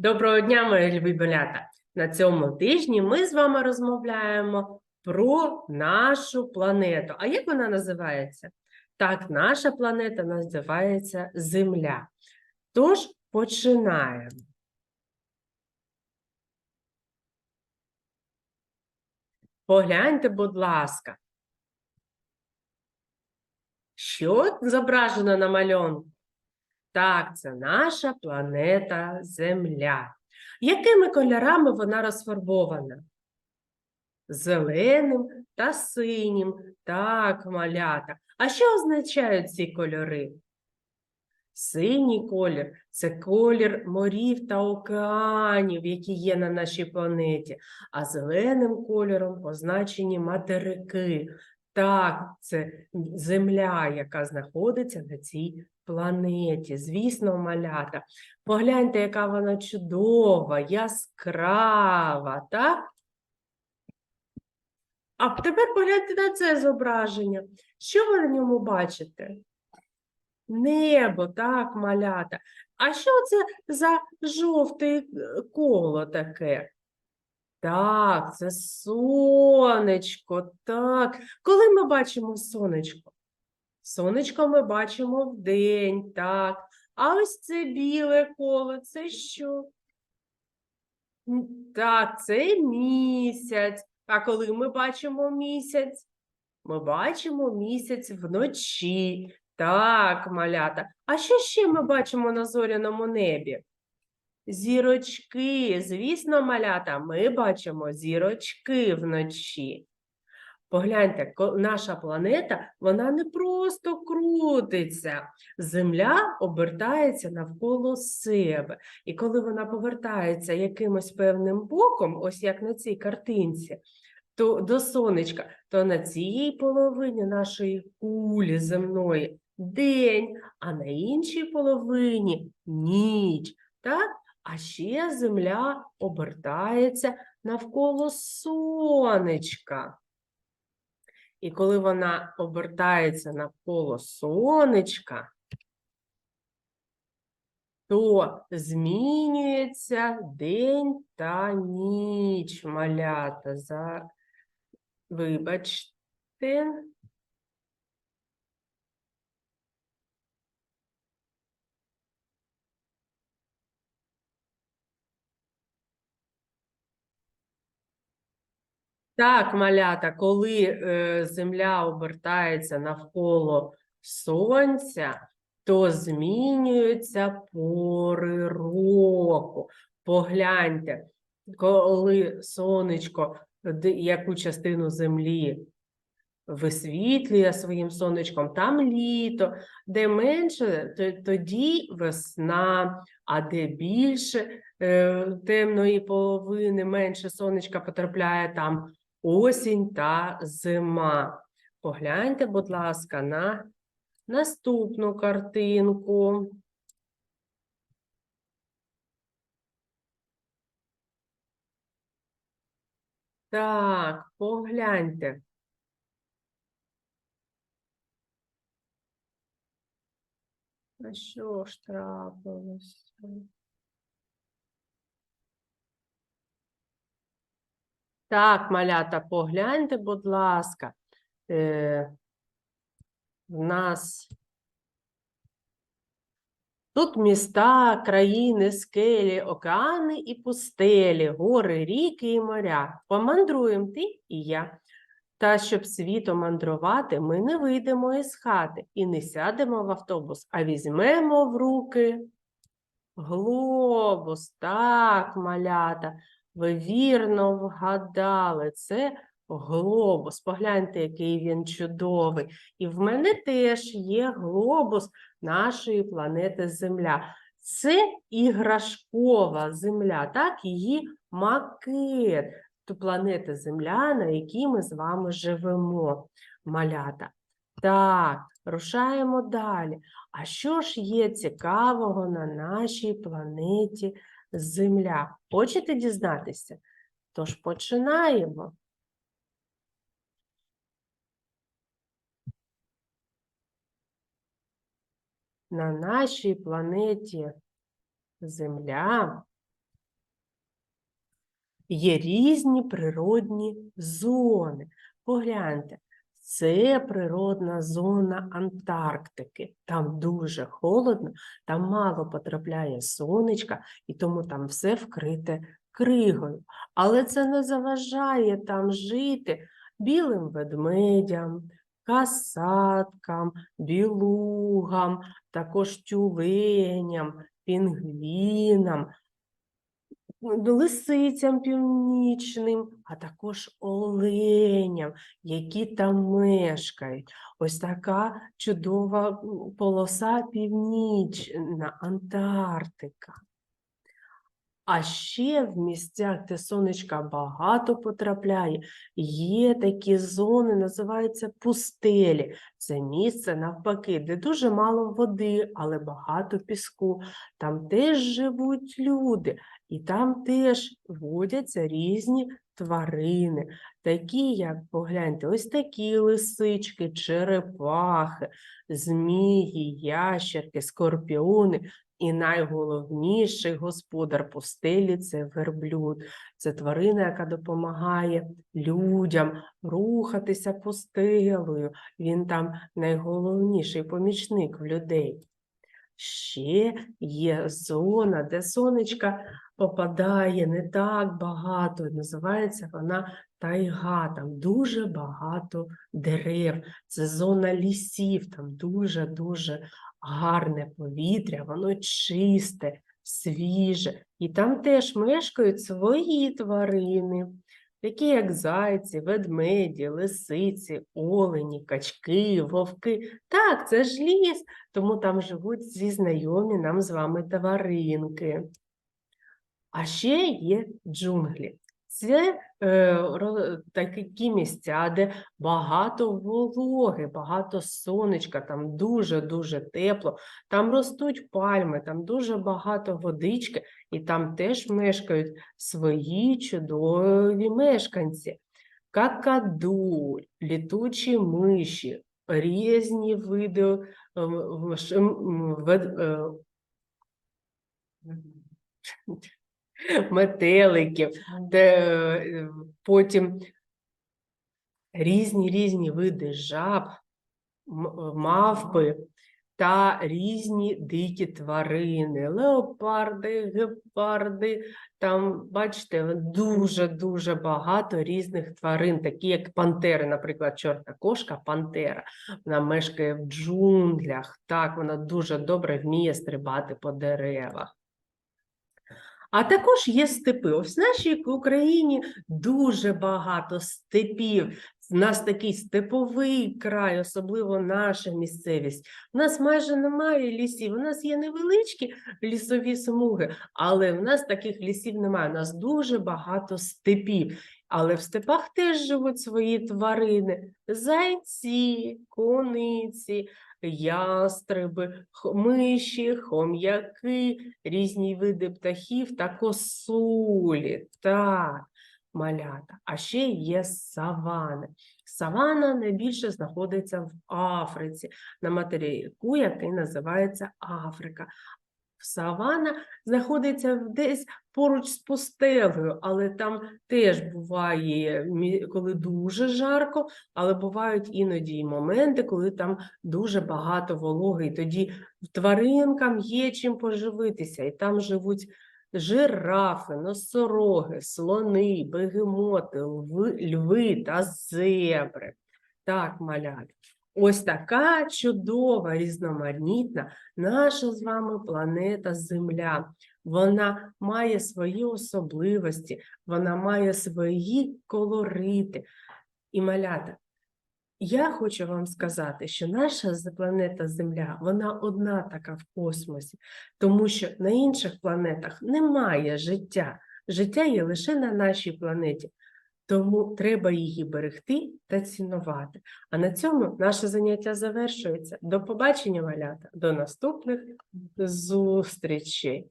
Доброго дня, мої любі малята! На цьому тижні ми з вами розмовляємо про нашу планету. А як вона називається? Так, наша планета називається Земля. Тож починаємо. Погляньте, будь ласка. Що зображено на малюнку? Так, це наша планета Земля. Якими кольорами вона розфарбована? Зеленим та синім. Так, малята. А що означають ці кольори? Синій колір це колір морів та океанів, які є на нашій планеті, а зеленим кольором позначені материки. Так, це земля, яка знаходиться на цій планеті. Звісно, малята. Погляньте, яка вона чудова, яскрава, так? А тепер погляньте на це зображення. Що ви на ньому бачите? Небо, так, малята. А що це за жовте коло таке? Так, це сонечко, так. Коли ми бачимо сонечко? Сонечко ми бачимо вдень, так. А ось це біле коло, це що? Так, це місяць. А коли ми бачимо місяць? Ми бачимо місяць вночі. Так, малята. А що ще ми бачимо на зоряному небі? Зірочки, звісно, малята, ми бачимо зірочки вночі. Погляньте, наша планета, вона не просто крутиться. Земля обертається навколо себе. І коли вона повертається якимось певним боком, ось як на цій картинці, то до сонечка, то на цій половині нашої кулі земної день, а на іншій половині ніч. Так? А ще земля обертається навколо сонечка. І коли вона обертається навколо сонечка, то змінюється день та ніч, малята. За... Вибачте. Так, малята, коли е, Земля обертається навколо Сонця, то змінюються пори року. Погляньте, коли сонечко яку частину землі висвітлює своїм сонечком, там літо, де менше, то- тоді весна, а де більше е, темної половини, менше сонечка потрапляє там осінь та зима. Погляньте, будь ласка, на наступну картинку. Так, погляньте. А що ж трапилося? Так, малята, погляньте, будь ласка. Е, в нас тут міста, країни, скелі, океани і пустелі, гори, ріки і моря. Помандруємо ти і я. Та щоб світом мандрувати, ми не вийдемо із хати і не сядемо в автобус, а візьмемо в руки глобус. Так, малята, ви вірно вгадали. Це глобус. Погляньте, який він чудовий. І в мене теж є глобус нашої планети Земля. Це іграшкова земля, так, її макет планети Земля, на якій ми з вами живемо, малята. Так, рушаємо далі. А що ж є цікавого на нашій планеті Земля? Хочете дізнатися? Тож починаємо. На нашій планеті Земля є різні природні зони. Погляньте, це природна зона Антарктики. Там дуже холодно, там мало потрапляє сонечка, і тому там все вкрите кригою. Але це не заважає там жити білим ведмедям, касаткам, білугам, також тюленям, пінгвінам, лисицям північним, а також оленям, які там мешкають. Ось така чудова полоса північна Антарктика. А ще в місцях, де сонечка багато потрапляє, є такі зони, називаються пустелі. Це місце навпаки, де дуже мало води, але багато піску. Там теж живуть люди, і там теж водяться різні тварини, такі, як погляньте, ось такі лисички, черепахи, змії, ящерки, скорпіони. І найголовніший господар пустелі це верблюд. Це тварина, яка допомагає людям рухатися пустелею. Він там найголовніший помічник в людей. Ще є зона, де сонечка попадає не так багато. Називається вона тайга. Там дуже багато дерев. Це зона лісів, там дуже-дуже гарне повітря, воно чисте, свіже. І там теж мешкають свої тварини, такі як зайці, ведмеді, лисиці, олені, качки, вовки. Так, це ж ліс, тому там живуть зі знайомі нам з вами тваринки. А ще є джунглі. Це е, такі місця, де багато вологи, багато сонечка, там дуже-дуже тепло, там ростуть пальми, там дуже багато водички, і там теж мешкають свої чудові мешканці. Какаду, літучі миші, різні види е, е, метеликів, де е, потім різні різні види жаб, е, мавпи та різні дикі тварини, леопарди, гепарди. Там, бачите, дуже-дуже багато різних тварин, такі як пантери, наприклад, чорна кошка, пантера. Вона мешкає в джунглях. Так, вона дуже добре вміє стрибати по деревах. А також є степи. Ось в нашій Україні дуже багато степів. У нас такий степовий край, особливо наша місцевість. У нас майже немає лісів. У нас є невеличкі лісові смуги, але в нас таких лісів немає. У нас дуже багато степів. Але в степах теж живуть свої тварини: зайці, кониці, ястреби, миші, хом'яки, різні види птахів та косулі. Так, малята. А ще є савани. Савана найбільше знаходиться в Африці, на материку, який називається Африка. Савана знаходиться десь поруч з пустелею, але там теж буває, коли дуже жарко, але бувають іноді і моменти, коли там дуже багато вологи, і тоді тваринкам є чим поживитися, і там живуть жирафи, носороги, слони, бегемоти, льви та зебри. Так, малят. Ось така чудова, різноманітна наша з вами планета Земля. Вона має свої особливості, вона має свої колорити. І малята, я хочу вам сказати, що наша планета Земля, вона одна така в космосі, тому що на інших планетах немає життя. Життя є лише на нашій планеті. Тому треба її берегти та цінувати. А на цьому наше заняття завершується. До побачення, малята, до наступних зустрічей.